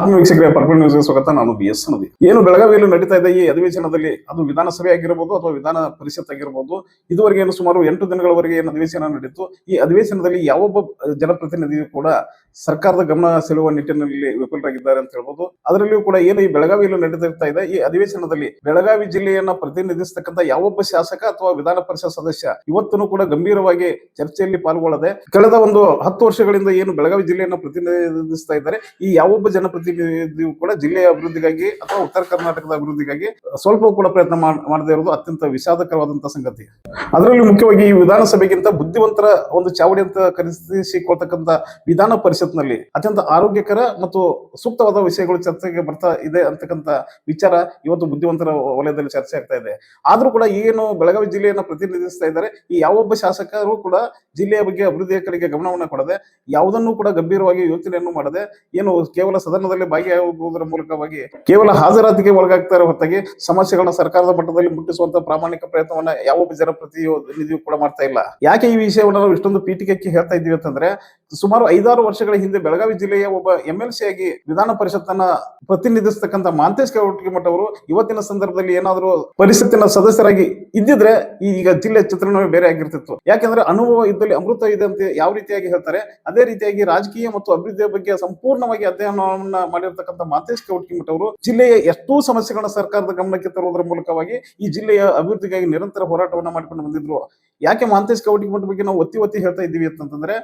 ಆತ್ಮ ವೀಕ್ಷಕರೇ ಪರ್ಪಲ್ ನ್ಯೂಸ್ಗೆ ಸ್ವಾಗತ. ನಾನು ಬಿ ಎಸ್ ನದಿ ಏನು ಬೆಳಗಾವಿಯಲ್ಲಿ ನಡೀತಾ ಇದೆ ಈ ಅಧಿವೇಶನದಲ್ಲಿ? ಅದು ವಿಧಾನಸಭೆ ಆಗಿರಬಹುದು ಅಥವಾ ವಿಧಾನ ಪರಿಷತ್ ಆಗಿರಬಹುದು ಇದುವರೆಗೆ ಏನು ಸುಮಾರು ಎಂಟು ದಿನಗಳವರೆಗೆ ಏನು ಅಧಿವೇಶನ ನಡೀತು. ಈ ಅಧಿವೇಶನದಲ್ಲಿ ಯಾವೊಬ್ಬ ಜನಪ್ರತಿನಿಧಿಯು ಕೂಡ ಸರ್ಕಾರದ ಗಮನ ಸೆಳೆಯುವ ನಿಟ್ಟಿನಲ್ಲಿ ವಿಫಲರಾಗಿದ್ದಾರೆ ಅಂತ ಹೇಳ್ಬೋದು. ಅದರಲ್ಲಿಯೂ ಕೂಡ ಏನು ಈ ಬೆಳಗಾವಿಯಲ್ಲಿ ನಡೆದಿರ್ತಾ ಇದೆ, ಈ ಅಧಿವೇಶನದಲ್ಲಿ ಬೆಳಗಾವಿ ಜಿಲ್ಲೆಯನ್ನ ಪ್ರತಿನಿಧಿಸತಕ್ಕಂತ ಯಾವೊಬ್ಬ ಶಾಸಕ ಅಥವಾ ವಿಧಾನ ಪರಿಷತ್ ಸದಸ್ಯ ಇವತ್ತೂ ಕೂಡ ಗಂಭೀರವಾಗಿ ಚರ್ಚೆಯಲ್ಲಿ ಪಾಲ್ಗೊಳ್ಳದೆ, ಕಳೆದ ಒಂದು ಹತ್ತು ವರ್ಷಗಳಿಂದ ಏನು ಬೆಳಗಾವಿ ಜಿಲ್ಲೆಯನ್ನ ಪ್ರತಿನಿಧಿಸ್ತಾ ಇದ್ದಾರೆ, ಈ ಯಾವೊಬ್ಬ ಜನಪ್ರತಿನಿಧಿಯು ಕೂಡ ಜಿಲ್ಲೆಯ ಅಭಿವೃದ್ಧಿಗಾಗಿ ಅಥವಾ ಉತ್ತರ ಕರ್ನಾಟಕದ ಅಭಿವೃದ್ಧಿಗಾಗಿ ಸ್ವಲ್ಪ ಕೂಡ ಪ್ರಯತ್ನ ಮಾಡ್- ಮಾಡದೇ ಇರೋದು ಅತ್ಯಂತ ವಿಷಾದಕರವಾದಂತಹ ಸಂಗತಿ. ಅದರಲ್ಲಿ ಮುಖ್ಯವಾಗಿ ಈ ವಿಧಾನಸಭೆಗಿಂತ ಬುದ್ಧಿವಂತರ ಒಂದು ಚಾವಡಿ ಅಂತ ಕರೆಸಿಕೊಳ್ತಕ್ಕಂಥ ವಿಧಾನ ಪರಿಷತ್ನಲ್ಲಿ ಅತ್ಯಂತ ಆರೋಗ್ಯಕರ ಮತ್ತು ಸೂಕ್ತವಾದ ವಿಷಯಗಳು ಚರ್ಚೆಗೆ ಬರ್ತಾ ಇದೆ ಅಂತಕ್ಕಂತ ವಿಚಾರ ಇವತ್ತು ಬುದ್ಧಿವಂತರ ವಲಯದಲ್ಲಿ ಚರ್ಚೆ ಆಗ್ತಾ ಇದೆ. ಆದ್ರೂ ಕೂಡ ಏನು ಬೆಳಗಾವಿ ಜಿಲ್ಲೆಯನ್ನು ಪ್ರತಿನಿಧಿಸ್ತಾ ಇದ್ದಾರೆ. ಈ ಯಾವೊಬ್ಬ ಶಾಸಕರು ಕೂಡ ಜಿಲ್ಲೆಯ ಬಗ್ಗೆ ಅಭಿವೃದ್ಧಿಯ ಕಡೆಗೆ ಗಮನವನ್ನು ಕೊಡದೆ ಯಾವುದನ್ನು ಕೂಡ ಗಂಭೀರವಾಗಿ ಯೋಚನೆಯನ್ನು ಮಾಡದೆ ಏನು ಕೇವಲ ಸದನದಲ್ಲಿ ಭಾಗಿಯಾಗುವುದರ ಮೂಲಕವಾಗಿ ಕೇವಲ ಹಾಜರಾತಿಗೆ ಒಳಗಾಗ್ತಾರೆ ಹೊರತಾಗಿ ಸಮಸ್ಯೆಗಳನ್ನ ಸರ್ಕಾರದ ಮಟ್ಟದಲ್ಲಿ ಮುಟ್ಟಿಸುವಂತಹ ಪ್ರಾಮಾಣಿಕ ಪ್ರಯತ್ನವನ್ನ ಯಾವೊಬ್ಬ ಜನಪ್ರತಿನಿಧಿಯು ಕೂಡ ಮಾಡ್ತಾ ಇಲ್ಲ. ಯಾಕೆ ಈ ವಿಷಯವನ್ನು ನಾವು ಇಷ್ಟೊಂದು ಪೀಠಿಕೆಕ್ಕೆ ಹೇಳ್ತಾ ಇದ್ದೀವಿ ಅಂತಂದ್ರೆ ಸುಮಾರು ಐದಾರು ವರ್ಷಗಳ ಹಿಂದೆ ಬೆಳಗಾವಿ ಜಿಲ್ಲೆಯ ಒಬ್ಬ ಎಂ ಎಲ್ ಸಿ ಆಗಿ ವಿಧಾನ ಪರಿಷತ್ತನ್ನ ಪ್ರತಿನಿಧಿಸತಕ್ಕಂತ ಮಾಂತೇಶ್ ಮಠ ಅವರು ಇವತ್ತಿನ ಸಂದರ್ಭದಲ್ಲಿ ಏನಾದರೂ ಪರಿಷತ್ತಿನ ಸದಸ್ಯರಾಗಿ ಇದ್ದಿದ್ರೆ ಈಗ ಜಿಲ್ಲೆ ಚಿತ್ರಣವೇ ಬೇರೆ ಆಗಿರ್ತಿತ್ತು. ಯಾಕೆಂದ್ರೆ ಅನುಭವ ಇದ್ದಲ್ಲಿ ಅಮೃತ ಇದೆ ಅಂತ ಯಾವ ರೀತಿಯಾಗಿ ಹೇಳ್ತಾರೆ? ಅದೇ ರೀತಿಯಾಗಿ ರಾಜಕೀಯ ಮತ್ತು ಅಭಿವೃದ್ಧಿಯ ಬಗ್ಗೆ ಸಂಪೂರ್ಣವಾಗಿ ಅಧ್ಯಯನವನ್ನ ಮಾಡಿರ್ತಕ್ಕಂಥ ಮಾಂತೇಶ್ ಮಠ ಅವರು ಜಿಲ್ಲೆಯ ಎಷ್ಟೋ ಸಮಸ್ಯೆಗಳನ್ನ ಸರ್ಕಾರದ ಗಮನಕ್ಕೆ ತರುವುದರ ಮೂಲಕವಾಗಿ ಈ ಜಿಲ್ಲೆಯ ಅಭಿವೃದ್ಧಿಗಾಗಿ ನಿರಂತರ ಹೋರಾಟವನ್ನ ಮಾಡಿಕೊಂಡು ಬಂದಿದ್ರು. ಯಾಕೆ ಮಾಂತೇಶ್ ಮಠ ಬಗ್ಗೆ ನಾವು ಒತ್ತಿ ಒತ್ತಿ ಹೇಳ್ತಾ ಇದ್ದೀವಿ ಅಂತಂದ್ರೆ,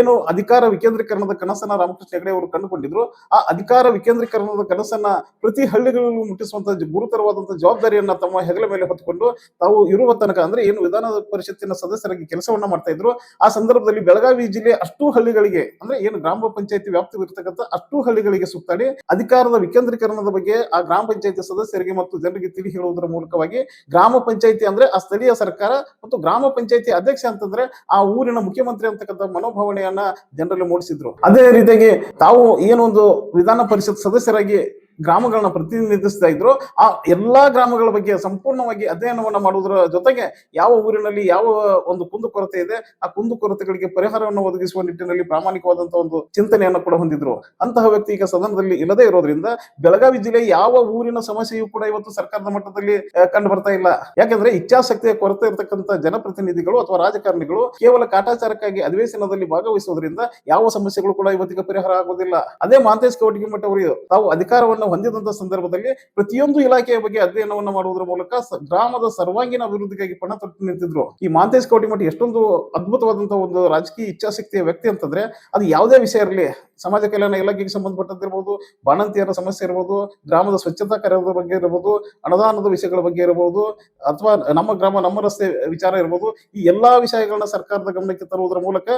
ಏನು ಅಧಿಕಾರ ವಿಕೇಂದ್ರೀಕರಣದ ಕನಸನ್ನ ರಾಮಕೃಷ್ಣ ಹೆಗಡೆ ಅವರು ಕಂಡುಕೊಂಡಿದ್ರು. ಆ ಅಧಿಕಾರ ವಿಕೇಂದ್ರೀಕರಣದ ಕನಸನ್ನ ಪ್ರತಿ ಹಳ್ಳಿಗಳಲ್ಲೂ ಮುಟ್ಟಿಸುವಂತ ಜ- ಗುರುತರವಾದಂತಹ ಜವಾಬ್ದಾರಿಯನ್ನ ತಮ್ಮ ಹೆಗಲ ಮೇಲೆ ಹೊತ್ತುಕೊಂಡು ತಾವು ಇರುವ ತನಕ ಅಂದ್ರೆ ಏನು ವಿಧಾನ ಪರಿಷತ್ತಿನ ಸದಸ್ಯರಾಗಿ ಕೆಲಸವನ್ನ ಮಾಡ್ತಾ ಇದ್ರು. ಆ ಸಂದರ್ಭದಲ್ಲಿ ಬೆಳಗಾವಿ ಜಿಲ್ಲೆ ಅಷ್ಟು ಹಳ್ಳಿಗಳಿಗೆ ಅಂದ್ರೆ ಏನು ಗ್ರಾಮ ಪಂಚಾಯತಿ ವ್ಯಾಪ್ತಿ ಇರತಕ್ಕಂತ ಅಷ್ಟು ಹಳ್ಳಿಗಳಿಗೆ ಸುತ್ತಾಡಿ ಅಧಿಕಾರದ ವಿಕೇಂದ್ರೀಕರಣದ ಬಗ್ಗೆ ಆ ಗ್ರಾಮ ಪಂಚಾಯತಿ ಸದಸ್ಯರಿಗೆ ಮತ್ತು ಜನರಿಗೆ ತಿಳಿ ಹೇಳುವುದರ ಮೂಲಕವಾಗಿ ಗ್ರಾಮ ಪಂಚಾಯತಿ ಅಂದ್ರೆ ಆ ಸ್ಥಳೀಯ ಸರ್ಕಾರ ಮತ್ತು ಗ್ರಾಮ ಪಂಚಾಯತಿ ಅಧ್ಯಕ್ಷ ಅಂತಂದ್ರೆ ಆ ಊರಿನ ಮುಖ್ಯಮಂತ್ರಿ ಅಂತಕ್ಕಂಥ ಮನೋಭಾವನೆಯನ್ನ ಜನರಲ್ಲಿ ಮೂಡಿಸಿದ್ರು. ಅದೇ ರೀತಿಯಾಗಿ ತಾವು ಏನೊಂದು ವಿಧಾನ ಪರಿಷತ್ ಸದಸ್ಯರಾಗಿ ಗ್ರಾಮಗಳನ್ನ ಪ್ರತಿನಿಧಿಸ್ತಾ ಇದ್ರು. ಆ ಎಲ್ಲಾ ಗ್ರಾಮಗಳ ಬಗ್ಗೆ ಸಂಪೂರ್ಣವಾಗಿ ಅಧ್ಯಯನವನ್ನ ಮಾಡುವುದರ ಜೊತೆಗೆ ಯಾವ ಊರಿನಲ್ಲಿ ಯಾವ ಒಂದು ಕುಂದುಕೊರತೆ ಇದೆ, ಆ ಕುಂದುಕೊರತೆಗಳಿಗೆ ಪರಿಹಾರವನ್ನು ಒದಗಿಸುವ ನಿಟ್ಟಿನಲ್ಲಿ ಪ್ರಾಮಾಣಿಕವಾದಂತಹ ಒಂದು ಚಿಂತನೆಯನ್ನು ಕೂಡ ಹೊಂದಿದ್ರು. ಅಂತಹ ವ್ಯಕ್ತಿ ಈಗ ಸದನದಲ್ಲಿ ಇಲ್ಲದೆ ಇರೋದ್ರಿಂದ ಬೆಳಗಾವಿ ಜಿಲ್ಲೆ ಯಾವ ಊರಿನ ಸಮಸ್ಯೆಯೂ ಕೂಡ ಇವತ್ತು ಸರ್ಕಾರದ ಮಟ್ಟದಲ್ಲಿ ಕಂಡು ಬರ್ತಾ ಇಲ್ಲ. ಯಾಕಂದ್ರೆ ಇಚ್ಛಾಶಕ್ತಿಯ ಕೊರತೆ ಇರತಕ್ಕಂತ ಜನಪ್ರತಿನಿಧಿಗಳು ಅಥವಾ ರಾಜಕಾರಣಿಗಳು ಕೇವಲ ಕಾಟಾಚಾರಕ್ಕಾಗಿ ಅಧಿವೇಶನದಲ್ಲಿ ಭಾಗವಹಿಸುವುದರಿಂದ ಯಾವ ಸಮಸ್ಯೆಗಳು ಕೂಡ ಇವತ್ತಿಗೆ ಪರಿಹಾರ ಆಗುವುದಿಲ್ಲ. ಅದೇ ಮಾಂತೇಶ್ ಕವಟಗಿಮಠ ಅವರು ತಾವು ಅಧಿಕಾರವನ್ನು ಹೊಂದಿದಂತ ಸಂದರ್ಭದಲ್ಲಿ ಪ್ರತಿಯೊಂದು ಇಲಾಖೆಯ ಬಗ್ಗೆ ಅಧ್ಯಯನವನ್ನ ಮಾಡುವುದರ ಮೂಲಕ ಗ್ರಾಮದ ಸರ್ವಾಂಗೀಣ ಅಭಿವೃದ್ಧಿಗಾಗಿ ಪಣ ತೊಟ್ಟು ನಿಂತಿದ್ರು. ಈ ಮಾಂತೇಶ್ ಕವಟಿಮಠ ಎಷ್ಟೊಂದು ಅದ್ಭುತವಾದಂತಹ ಒಂದು ರಾಜಕೀಯ ಇಚ್ಛಾಶಕ್ತಿಯ ವ್ಯಕ್ತಿ ಅಂತಂದ್ರೆ, ಅದು ಯಾವುದೇ ವಿಷಯ ಇರಲಿ ಸಮಾಜ ಕಲ್ಯಾಣ ಇಲಾಖೆಗೆ ಸಂಬಂಧಪಟ್ಟಂತಿರ್ಬೋದು, ಬಾಣಂತಿಯರ ಸಮಸ್ಯೆ ಇರ್ಬೋದು, ಗ್ರಾಮದ ಸ್ವಚ್ಛತಾ ಕಾರ್ಯದ ಬಗ್ಗೆ ಇರಬಹುದು ಅನುದಾನದ ವಿಷಯಗಳ ಬಗ್ಗೆ ಇರಬಹುದು ಅಥವಾ ನಮ್ಮ ಗ್ರಾಮ ನಮ್ಮ ರಸ್ತೆ ವಿಚಾರ ಇರಬಹುದು ಈ ಎಲ್ಲಾ ವಿಷಯಗಳನ್ನ ಸರ್ಕಾರದ ಗಮನಕ್ಕೆ ತರುವುದರ ಮೂಲಕ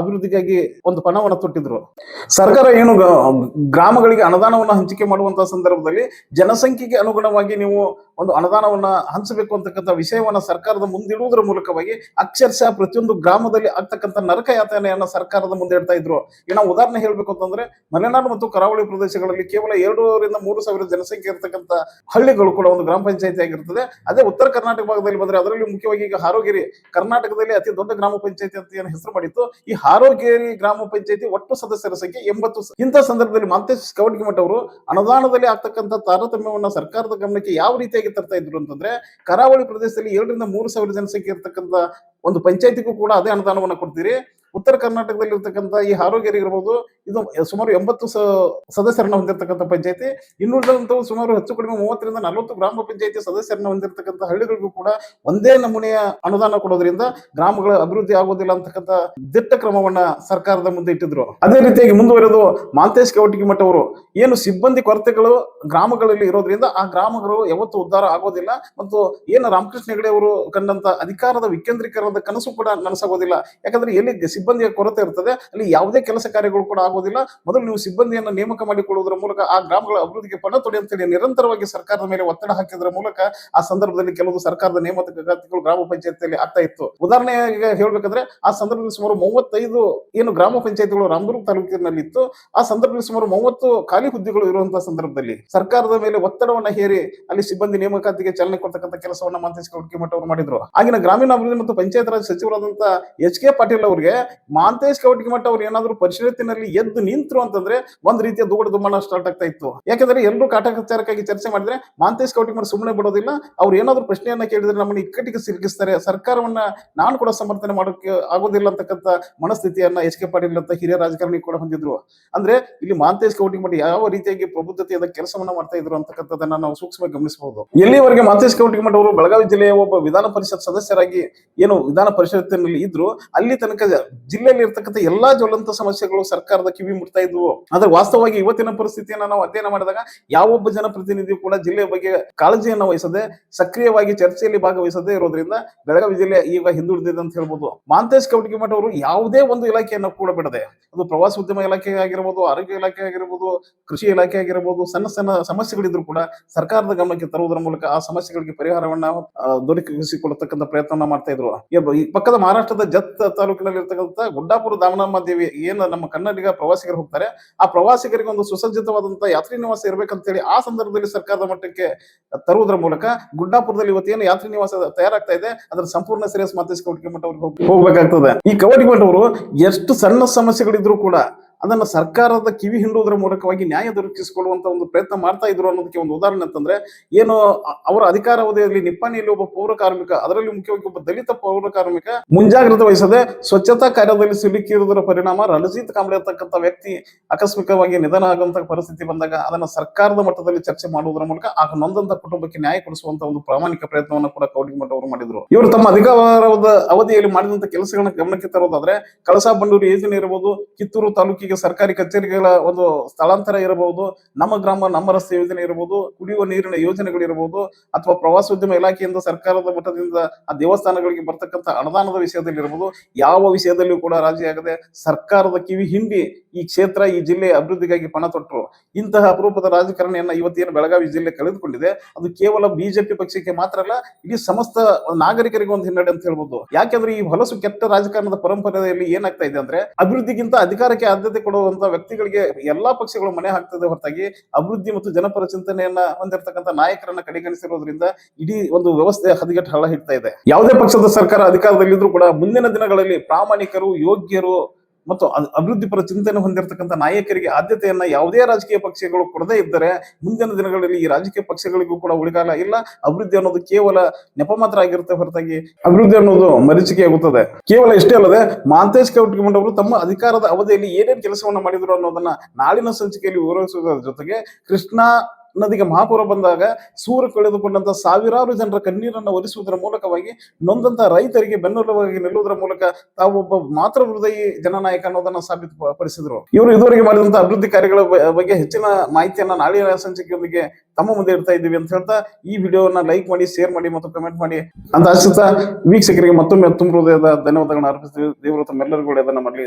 ಅಭಿವೃದ್ಧಿಗಾಗಿ ಒಂದು ಪಣವನ್ನು ತೊಟ್ಟಿದ್ರು. ಸರ್ಕಾರ ಏನು ಗ್ರಾಮಗಳಿಗೆ ಅನುದಾನವನ್ನು ಹಂಚಿಕೆ ಮಾಡುವಂತಹ ಸಂದರ್ಭದಲ್ಲಿ ಜನಸಂಖ್ಯೆಗೆ ಅನುಗುಣವಾಗಿ ನೀವು ಒಂದು ಅನುದಾನವನ್ನ ಹಂಚಬೇಕು ಅಂತಕ್ಕಂಥ ವಿಷಯವನ್ನ ಸರ್ಕಾರದ ಮುಂದಿಡುವುದರ ಮೂಲಕವಾಗಿ ಅಕ್ಷರಶಃ ಪ್ರತಿಯೊಂದು ಗ್ರಾಮದಲ್ಲಿ ಆಗ್ತಕ್ಕಂಥ ನರಕ ಯಾತನೆಯನ್ನ ಸರ್ಕಾರದ ಮುಂದೆ ಇಡ್ತಾ ಇದ್ರು. ನಾವು ಉದಾಹರಣೆ ಹೇಳಬೇಕು ಅಂತಂದ್ರೆ ಮಲೆನಾಡು ಮತ್ತು ಕರಾವಳಿ ಪ್ರದೇಶಗಳಲ್ಲಿ ಕೇವಲ ಎರಡೂರಿಂದ ಮೂರು ಸಾವಿರ ಜನಸಂಖ್ಯೆ ಇರತಕ್ಕಂಥ ಹಳ್ಳಿಗಳು ಕೂಡ ಒಂದು ಗ್ರಾಮ ಪಂಚಾಯತಿ ಆಗಿರ್ತದೆ. ಅದೇ ಉತ್ತರ ಕರ್ನಾಟಕ ಭಾಗದಲ್ಲಿ ಬಂದ್ರೆ ಅದರಲ್ಲಿ ಮುಖ್ಯವಾಗಿ ಈಗ ಹಾರೋಗಿರಿ ಕರ್ನಾಟಕದಲ್ಲಿ ಅತಿ ದೊಡ್ಡ ಗ್ರಾಮ ಪಂಚಾಯತಿ ಅಂತ ಏನು ಹೆಸರು ಮಾಡಿತ್ತು. ಈ ಹಾರೋಗೇರಿ ಗ್ರಾಮ ಪಂಚಾಯತಿ ಒಟ್ಟು ಸದಸ್ಯರ ಸಂಖ್ಯೆ ಎಂಬತ್ತು. ಇಂಥ ಸಂದರ್ಭದಲ್ಲಿ ಮಾಂತೇಶ್ ಕವಟಗಿಮಠ ಅವರು ಅನುದಾನದಲ್ಲಿ ಆಗ್ತಕ್ಕಂಥ ತಾರತಮ್ಯವನ್ನ ಸರ್ಕಾರದ ಗಮನಕ್ಕೆ ಯಾವ ರೀತಿಯಾಗಿ ತರ್ತಾ ಇದ್ರು ಅಂತಂದ್ರೆ, ಕರಾವಳಿ ಪ್ರದೇಶದಲ್ಲಿ ಎರಡರಿಂದ ಮೂರು ಸಾವಿರ ಜನಸಂಖ್ಯೆ ಇರತಕ್ಕಂಥ ಒಂದು ಪಂಚಾಯತಿಗೂ ಕೂಡ ಅದೇ ಅನುದಾನವನ್ನು ಕೊಡ್ತೀರಿ. ಉತ್ತರ ಕರ್ನಾಟಕದಲ್ಲಿ ಇರ್ತಕ್ಕಂಥ ಈ ಹಾರೋಗೇರಿ ಇರ್ಬೋದು, ಇದು ಸುಮಾರು ಎಂಬತ್ತು ಸದಸ್ಯರನ್ನ ಹೊಂದಿರತಕ್ಕಂಥ ಪಂಚಾಯತಿ. ಇನ್ನುಳಿದಂಥವು ಸುಮಾರು ಹೆಚ್ಚು ಕಡಿಮೆ ಮೂವತ್ತರಿಂದ ನಲವತ್ತು ಗ್ರಾಮ ಪಂಚಾಯತಿ ಸದಸ್ಯರನ್ನ ಹೊಂದಿರತಕ್ಕಂಥ ಹಳ್ಳಿಗಳಿಗೂ ಕೂಡ ಒಂದೇ ನಮೂನೆಯ ಅನುದಾನ ಕೊಡೋದ್ರಿಂದ ಗ್ರಾಮಗಳ ಅಭಿವೃದ್ಧಿ ಆಗೋದಿಲ್ಲ ಅಂತಕ್ಕಂಥ ದಿಟ್ಟ ಕ್ರಮವನ್ನ ಸರ್ಕಾರದ ಮುಂದೆ ಇಟ್ಟಿದ್ರು. ಅದೇ ರೀತಿಯಾಗಿ ಮುಂದುವರೆದು ಮಾಂತೇಶ್ ಕವಟಗಿಮಠ ಅವರು ಏನು ಸಿಬ್ಬಂದಿ ಕೊರತೆಗಳು ಗ್ರಾಮಗಳಲ್ಲಿ ಇರೋದ್ರಿಂದ ಆ ಗ್ರಾಮಗಳು ಯಾವತ್ತೂ ಉದ್ಧಾರ ಆಗೋದಿಲ್ಲ ಮತ್ತು ಏನು ರಾಮಕೃಷ್ಣ ಹೆಗಡೆ ಅವರು ಕಂಡಂತ ಅಧಿಕಾರದ ವಿಕೇಂದ್ರೀಕರಣದ ಕನಸು ಕೂಡ ನನಸಾಗೋದಿಲ್ಲ. ಯಾಕಂದ್ರೆ ಎಲ್ಲಿ ಸಿಬ್ಬಂದಿಯ ಕೊರತೆ ಇರ್ತದೆ, ಅಲ್ಲಿ ಯಾವುದೇ ಕೆಲಸ ಕಾರ್ಯಗಳು ಕೂಡ ಆಗೋದಿಲ್ಲ. ಮೊದಲು ನೀವು ಸಿಬ್ಬಂದಿಯನ್ನು ನೇಮಕ ಮಾಡಿಕೊಳ್ಳುವುದರ ಮೂಲಕ ಆ ಗ್ರಾಮಗಳ ಅಭಿವೃದ್ಧಿಗೆ ಪಣ ತೊಡಿ ಅಂತೇಳಿ ನಿರಂತರವಾಗಿ ಸರ್ಕಾರದ ಮೇಲೆ ಒತ್ತಡ ಹಾಕಿದ್ರ ಮೂಲಕ ಆ ಸಂದರ್ಭದಲ್ಲಿ ಕೆಲವು ಸರ್ಕಾರದ ನೇಮಕಾತಿಗಳು ಗ್ರಾಮ ಪಂಚಾಯತಿಯಲ್ಲಿ ಆಗ್ತಾ ಇತ್ತು. ಉದಾಹರಣೆಗೆ ಹೇಳಬೇಕಂದ್ರೆ, ಆ ಸಂದರ್ಭದಲ್ಲಿ ಸುಮಾರು ಮೂವತ್ತೈದು ಏನು ಗ್ರಾಮ ಪಂಚಾಯತಿಗಳು ರಾಮದುರ್ಗ ತಾಲೂಕಿನಲ್ಲಿ ಇತ್ತು ಆ ಸಂದರ್ಭದಲ್ಲಿ ಸುಮಾರು ಮೂವತ್ತು ಖಾಲಿ ಹುದ್ದೆಗಳು ಇರುವಂತಹ ಸಂದರ್ಭದಲ್ಲಿ ಸರ್ಕಾರದ ಮೇಲೆ ಒತ್ತಡವನ್ನು ಹೇರಿ ಅಲ್ಲಿ ಸಿಬ್ಬಂದಿ ನೇಮಕಾತಿಗೆ ಚಾಲನೆ ಕೊಡ್ತಕ್ಕಂಥ ಕೆಲಸವನ್ನ ಕವಟಗಿಮಠ ಅವರು ಮಾಡಿದ್ರು. ಆಗಿನ ಗ್ರಾಮೀಣಾಭಿವೃದ್ಧಿ ಮತ್ತು ಪಂಚಾಯತ್ ರಾಜ್ ಸಚಿವರಾದಂತಹ ಎಚ್ ಕೆ ಪಾಟೀಲ್ ಅವರಿಗೆ ಮಾಂತೇಶ್ ಕವಟಿಮಠ ಅವ್ರು ಏನಾದ್ರು ಪರಿಷತ್ತಿನಲ್ಲಿ ಎದ್ದು ನಿಂತರು ಅಂತಂದ್ರೆ ಒಂದ್ ರೀತಿಯ ದೂಡ ದುಮ್ಮನ ಸ್ಟಾರ್ಟ್ ಆಗ್ತಾ ಇತ್ತು. ಯಾಕಂದ್ರೆ ಎಲ್ಲರೂ ಕಾಟಾಚಾರಕ್ಕಾಗಿ ಚರ್ಚೆ ಮಾಡಿದ್ರೆ ಮಾಂತೇಶ್ ಕವಟಿಮಠ ಸುಮ್ಮನೆ ಬಿಡೋದಿಲ್ಲ. ಅವ್ರು ಏನಾದ್ರು ಪ್ರಶ್ನೆಯನ್ನ ಕೇಳಿದ್ರೆ ನಮ್ಮನ್ನ ಇಕ್ಕಟ್ಟಿಗೆ ಸಿಲುಕಿಸ್ತಾರೆ. ಸರ್ಕಾರವನ್ನ ನಾನು ಕೂಡ ಸಮರ್ಥನೆ ಮಾಡೋಕೆ ಆಗೋದಿಲ್ಲ ಅಂತಕ್ಕಂತ ಮನಸ್ಥಿತಿಯನ್ನ ಎಚ್ ಕೆ ಪಾಟೀಲ್ ಅಂತ ಹಿರಿಯ ರಾಜಕಾರಣಿ ಕೂಡ ಹೊಂದಿದ್ರು. ಅಂದ್ರೆ ಇಲ್ಲಿ ಮಾಂತೇಶ್ ಕವಟಿಮಠ ಯಾವ ರೀತಿಯಾಗಿ ಪ್ರಬುದ್ಧತೆಯಾದ ಕೆಲಸವನ್ನ ಮಾಡ್ತಾ ಇದ್ರು ಅಂತಕ್ಕಂಥದನ್ನ ನಾವು ಸೂಕ್ಷ್ಮವಾಗಿ ಗಮನಿಸಬಹುದು. ಎಲ್ಲಿವರೆಗೆ ಮಾಂತೇಶ್ ಕವಟಿಮಠ ಅವರು ಬೆಳಗಾವಿ ಜಿಲ್ಲೆಯ ಒಬ್ಬ ವಿಧಾನ ಪರಿಷತ್ ಸದಸ್ಯರಾಗಿ ಏನು ವಿಧಾನ ಪರಿಷತ್ತಿನಲ್ಲಿ ಇದ್ರು, ಅಲ್ಲಿ ತನಕ ಜಿಲ್ಲೆಯಲ್ಲಿ ಇರ್ತಕ್ಕಂಥ ಎಲ್ಲಾ ಜ್ವಲಂತ ಸಮಸ್ಯೆಗಳು ಸರ್ಕಾರದ ಕಿವಿ ಮುಟ್ತಾ ಇದ್ವು. ಆದ್ರೆ ವಾಸ್ತವವಾಗಿ ಇವತ್ತಿನ ಪರಿಸ್ಥಿತಿಯನ್ನ ನಾವು ಅಧ್ಯಯನ ಮಾಡಿದಾಗ ಯಾವೊಬ್ಬ ಜನಪ್ರತಿನಿಧಿ ಕೂಡ ಜಿಲ್ಲೆಯ ಬಗ್ಗೆ ಕಾಳಜಿಯನ್ನು ವಹಿಸದೆ, ಸಕ್ರಿಯವಾಗಿ ಚರ್ಚೆಯಲ್ಲಿ ಭಾಗವಹಿಸದೆ ಇರೋದ್ರಿಂದ ಬೆಳಗಾವಿ ಜಿಲ್ಲೆ ಈಗ ಹಿಂದುಳಿದಿದೆ ಅಂತ ಹೇಳ್ಬೋದು. ಮಾಂತೇಶ್ ಕವಟಗಿಮಠ ಅವರು ಯಾವುದೇ ಒಂದು ಇಲಾಖೆಯನ್ನು ಕೂಡ ಬಿಡದೆ, ಅದು ಪ್ರವಾಸೋದ್ಯಮ ಇಲಾಖೆ ಆಗಿರ್ಬೋದು, ಆರೋಗ್ಯ ಇಲಾಖೆ ಆಗಿರ್ಬೋದು, ಕೃಷಿ ಇಲಾಖೆ ಆಗಿರ್ಬೋದು, ಸಣ್ಣ ಸಣ್ಣ ಸಮಸ್ಯೆಗಳಿದ್ರು ಕೂಡ ಸರ್ಕಾರದ ಗಮನಕ್ಕೆ ತರುವುದರ ಮೂಲಕ ಆ ಸಮಸ್ಯೆಗಳಿಗೆ ಪರಿಹಾರವನ್ನ ದೊರಕಿಸಿಕೊಡತಕ್ಕಂಥ ಪ್ರಯತ್ನ ಮಾಡ್ತಾ ಇದ್ರು. ಪಕ್ಕದ ಮಹಾರಾಷ್ಟ್ರದ ಜತ್ ತಾಲೂಕಿನಲ್ಲಿ ಇರ್ತಕ್ಕಂಥ ಗುಡ್ಡಾಪುರ ದಾಮನಮ್ಮ ದೇವಿ ಏನು ನಮ್ಮ ಕನ್ನಡಿಗ ಪ್ರವಾಸಿಗರು ಹೋಗ್ತಾರೆ, ಆ ಪ್ರವಾಸಿಗರಿಗೆ ಒಂದು ಸುಸಜ್ಜಿತವಾದಂತಹ ಯಾತ್ರಿ ನಿವಾಸ ಇರ್ಬೇಕಂತೇಳಿ ಆ ಸಂದರ್ಭದಲ್ಲಿ ಸರ್ಕಾರದ ಮಟ್ಟಕ್ಕೆ ತರುವುದರ ಮೂಲಕ ಗುಡ್ಡಾಪುರದಲ್ಲಿ ಇವತ್ತೇನು ಯಾತ್ರಿ ನಿವಾಸ ತಯಾರಾಗ್ತಾ ಇದೆ, ಅದರ ಸಂಪೂರ್ಣ ಶ್ರೇಯಸ್ ಮಾತೇಶ್ ಕವಟಿಕೆ ಮಠ ಅವ್ರಿಗೆ ಈ ಕವಟಿಗೆ ಮಠ ಅವರು ಎಷ್ಟು ಸಣ್ಣ ಸಮಸ್ಯೆಗಳಿದ್ರು ಕೂಡ ಅದನ್ನ ಸರ್ಕಾರದ ಕಿವಿ ಹಿಂಡುವುದರ ಮೂಲಕವಾಗಿ ನ್ಯಾಯ ದೊರಕಿಸಿಕೊಳ್ಳುವಂತ ಒಂದು ಪ್ರಯತ್ನ ಮಾಡ್ತಾ ಇದ್ರು ಅನ್ನೋದಕ್ಕೆ ಒಂದು ಉದಾಹರಣೆ ಅಂತಂದ್ರೆ, ಏನು ಅವರ ಅವರ ಅಧಿಕಾರಾವಧಿಯಲ್ಲಿ ನಿಪ್ಪಾಣಿಯಲ್ಲಿ ಒಬ್ಬ ಪೌರ ಕಾರ್ಮಿಕ, ಅದರಲ್ಲಿ ಮುಖ್ಯವಾಗಿ ಒಬ್ಬ ದಲಿತ ಪೌರ ಕಾರ್ಮಿಕ ಮುಂಜಾಗ್ರತೆ ವಹಿಸದೆ ಸ್ವಚ್ಛತಾ ಕಾರ್ಯದಲ್ಲಿ ಸಿಲುಕಿರುವುದರ ಪರಿಣಾಮ ರಣಜಿತ್ ಕಾಂಬ್ಳೆ ಅಂತಕ್ಕಂಥ ವ್ಯಕ್ತಿ ಆಕಸ್ಮಿಕವಾಗಿ ನಿಧನ ಆಗುವಂತಹ ಪರಿಸ್ಥಿತಿ ಬಂದಾಗ ಅದನ್ನ ಸರ್ಕಾರದ ಮಟ್ಟದಲ್ಲಿ ಚರ್ಚೆ ಮಾಡುವುದರ ಮೂಲಕ ಆ ನೊಂದಂತ ಕುಟುಂಬಕ್ಕೆ ನ್ಯಾಯ ಕೊಡಿಸುವಂತ ಒಂದು ಪ್ರಾಮಾಣಿಕ ಪ್ರಯತ್ನವನ್ನು ಕೂಡ ಕೌಡಿಂಗ್ ಕೌಟಿಮಠ ಅವರು ಮಾಡಿದ್ರು. ಇವರು ತಮ್ಮ ಅಧಿಕಾರದ ಅವಧಿಯಲ್ಲಿ ಮಾಡಿದಂತ ಕೆಲಸಗಳನ್ನ ಗಮನಕ್ಕೆ ತರೋದಾದ್ರೆ, ಕಳಸಾ ಬಂಡೂರಿ ಯೋಜನೆ ಇರಬಹುದು ಕಿತ್ತೂರು ತಾಲೂಕಿಗೆ ಸರ್ಕಾರಿ ಕಚೇರಿಗಳ ಒಂದು ಸ್ಥಳಾಂತರ ಇರಬಹುದು, ನಮ್ಮ ಗ್ರಾಮ, ನಮ್ಮ ರಸ್ತೆ ಯೋಜನೆ ಇರಬಹುದು, ಕುಡಿಯುವ ನೀರಿನ ಯೋಜನೆಗಳು ಇರಬಹುದು, ಅಥವಾ ಪ್ರವಾಸೋದ್ಯಮ ಇಲಾಖೆಯಿಂದ ಸರ್ಕಾರದ ಮಟ್ಟದಿಂದ ಆ ದೇವಸ್ಥಾನಗಳಿಗೆ ಬರ್ತಕ್ಕಂಥ ಅನುದಾನದ ವಿಷಯದಲ್ಲಿ ಇರಬಹುದು, ಯಾವ ವಿಷಯದಲ್ಲಿಯೂ ಕೂಡ ರಾಜಿಯಾಗದೆ ಸರ್ಕಾರದ ಕಿವಿ ಹಿಂಡಿ ಈ ಕ್ಷೇತ್ರ, ಈ ಜಿಲ್ಲೆಯ ಅಭಿವೃದ್ಧಿಗಾಗಿ ಪಣ ತೊಟ್ಟರು. ಇಂತಹ ಅಪರೂಪದ ರಾಜಕಾರಣಿಯನ್ನ ಇವತ್ತೇನು ಬೆಳಗಾವಿ ಜಿಲ್ಲೆ ಕಳೆದುಕೊಂಡಿದೆ, ಅದು ಕೇವಲ ಬಿಜೆಪಿ ಪಕ್ಷಕ್ಕೆ ಮಾತ್ರ ಅಲ್ಲ, ಇಡೀ ಸಮಸ್ತ ನಾಗರಿಕರಿಗೆ ಒಂದು ಹಿನ್ನಡೆ ಅಂತ ಹೇಳ್ಬೋದು. ಯಾಕೆಂದ್ರೆ ಈ ಹೊಲಸು ಕೆಟ್ಟ ರಾಜಕಾರಣದ ಪರಂಪರೆಯಲ್ಲಿ ಏನಾಗ್ತಾ ಇದೆ ಅಂದ್ರೆ, ಅಭಿವೃದ್ಧಿಗಿಂತ ಅಧಿಕಾರಕ್ಕೆ ಆದ್ಯತೆ ಕೊಡುವಂತ ವ್ಯಕ್ತಿಗಳಿಗೆ ಎಲ್ಲಾ ಪಕ್ಷಗಳು ಮನೆ ಹಾಕ್ತದೆ ಹೊರತಾಗಿ ಅಭಿವೃದ್ಧಿ ಮತ್ತು ಜನಪರ ಚಿಂತನೆಯನ್ನ ಹೊಂದಿರತಕ್ಕಂಥ ನಾಯಕರನ್ನ ಕಡೆಗಣಿಸಿರೋದ್ರಿಂದ ಇಡೀ ಒಂದು ವ್ಯವಸ್ಥೆ ಹದಗೆಟ್ಟು ಹಳ್ಳ ಹಿಡ್ತಾ ಇದೆ. ಯಾವುದೇ ಪಕ್ಷದ ಸರ್ಕಾರ ಅಧಿಕಾರದಲ್ಲಿದ್ರು ಕೂಡ ಮುಂದಿನ ದಿನಗಳಲ್ಲಿ ಪ್ರಾಮಾಣಿಕರು, ಯೋಗ್ಯರು ಮತ್ತು ಅಭಿವೃದ್ಧಿಪರ ಅಭಿವೃದ್ಧಿ ಪರ ಚಿಂತನೆ ಹೊಂದಿರತಕ್ಕಂಥ ನಾಯಕರಿಗೆ ಆದ್ಯತೆಯನ್ನ ಯಾವುದೇ ರಾಜಕೀಯ ಪಕ್ಷಗಳು ಕೊಡದೇ ಇದ್ದರೆ ಮುಂದಿನ ದಿನಗಳಲ್ಲಿ ಈ ರಾಜಕೀಯ ಪಕ್ಷಗಳಿಗೂ ಕೂಡ ಉಳಿಗಾಲ ಇಲ್ಲ. ಅಭಿವೃದ್ಧಿ ಅನ್ನೋದು ಕೇವಲ ನೆಪ ಮಾತ್ರ ಆಗಿರುತ್ತೆ ಹೊರತಾಗಿ ಅಭಿವೃದ್ಧಿ ಅನ್ನೋದು ಮರೀಚಿಕೆ ಆಗುತ್ತದೆ. ಕೇವಲ ಇಷ್ಟೇ ಅಲ್ಲದೆ ಮಾಂತೇಶ್ ಅವರು ತಮ್ಮ ಅಧಿಕಾರದ ಅವಧಿಯಲ್ಲಿ ಏನೇನು ಕೆಲಸವನ್ನ ಮಾಡಿದ್ರು ಅನ್ನೋದನ್ನ ನಾಳಿನ ಸಂಚಿಕೆಯಲ್ಲಿ ವಿವರಿಸುವುದರ ಜೊತೆಗೆ ಕೃಷ್ಣಾ ನದಿಗೆ ಮಹಾಪೂರ ಬಂದಾಗ ಸೂರ ಕಳೆದುಕೊಂಡಂತ ಸಾವಿರಾರು ಜನರ ಕಣ್ಣೀರನ್ನು ಒಲಿಸುವುದರ ಮೂಲಕವಾಗಿ ನೊಂದಂತ ರೈತರಿಗೆ ಬೆನ್ನೆಲುಬಾಗಿ ನಿಲ್ಲುವುದರ ಮೂಲಕ ತಾವು ಒಬ್ಬ ಮಾತೃ ಹೃದಯಿ ಜನನಾಯಕ ಅನ್ನೋದನ್ನ ಸಾಬೀತುಪಡಿಸಿದ್ರು. ಇವರು ಇದುವರೆಗೆ ಮಾಡಿದಂತಹ ಅಭಿವೃದ್ಧಿ ಕಾರ್ಯಗಳ ಬಗ್ಗೆ ಹೆಚ್ಚಿನ ಮಾಹಿತಿಯನ್ನ ನಾಳಿನ ಸಂಚಿಕೆಯೊಂದಿಗೆ ತಮ್ಮ ಮುಂದೆ ಇಡ್ತಾ ಇದ್ದೀವಿ ಅಂತ ಹೇಳ್ತಾ ಈ ವಿಡಿಯೋವನ್ನ ಲೈಕ್ ಮಾಡಿ, ಶೇರ್ ಮಾಡಿ ಮತ್ತು ಕಮೆಂಟ್ ಮಾಡಿ ಅಂತ ಆಶಿಸ್ತಾ, ವೀಕ್ಷಕರಿಗೆ ಮತ್ತೊಮ್ಮೆ ತುಂಬ ಹೃದಯದ ಧನ್ಯವಾದಗಳನ್ನ ಅರ್ಪಿಸ್ತೀವಿ. ದೇವರು ತಮ್ಮೆಲ್ಲರಿಗೂ ಒಳ್ಳೆಯದನ್ನ ಮಾಡಲಿ.